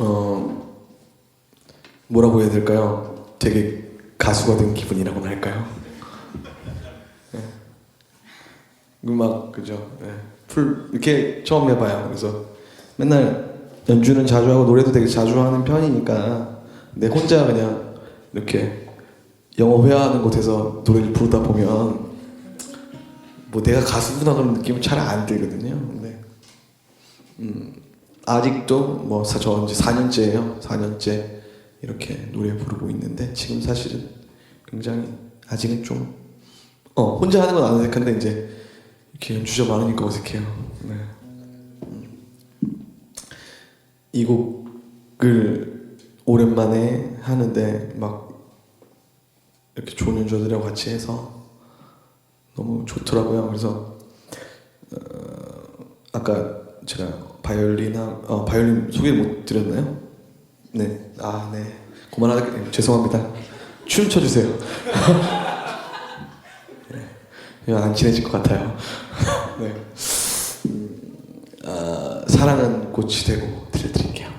어 뭐라고 해야 될까요? 되게 가수가 된 기분이라고나 할까요? 네. 음악 그죠? 네. 풀 이렇게 처음 해봐요. 그래서 맨날 연주는 자주 하고 노래도 되게 자주 하는 편이니까 내 혼자 그냥 이렇게 영어 회화하는 곳에서 노래를 부르다 보면 뭐 내가 가수구나 그런 느낌은 잘 안 들거든요. 근데 음, 아직도 뭐 저 이제 4년째예요. 4년째 이렇게 노래 부르고 있는데 지금 사실은 굉장히 아직은 좀 어, 혼자 하는 건 안 어색한데 이제 이렇게 연주자 많으니까 어색해요. 네. 음. 이 곡을 오랜만에 하는데 막 이렇게 좋은 연주자들하고 같이 해서 너무 좋더라고요. 그래서 어, 아까 제가 바이올린하 어, 바이올린 소개 못 드렸나요? 네, 아 네, 그만하게 죄송합니다. 춤 춰 주세요. 네, 안 친해질 것 같아요. 네, 음, 아, 사랑은 꽃이 되고 들려드릴게요.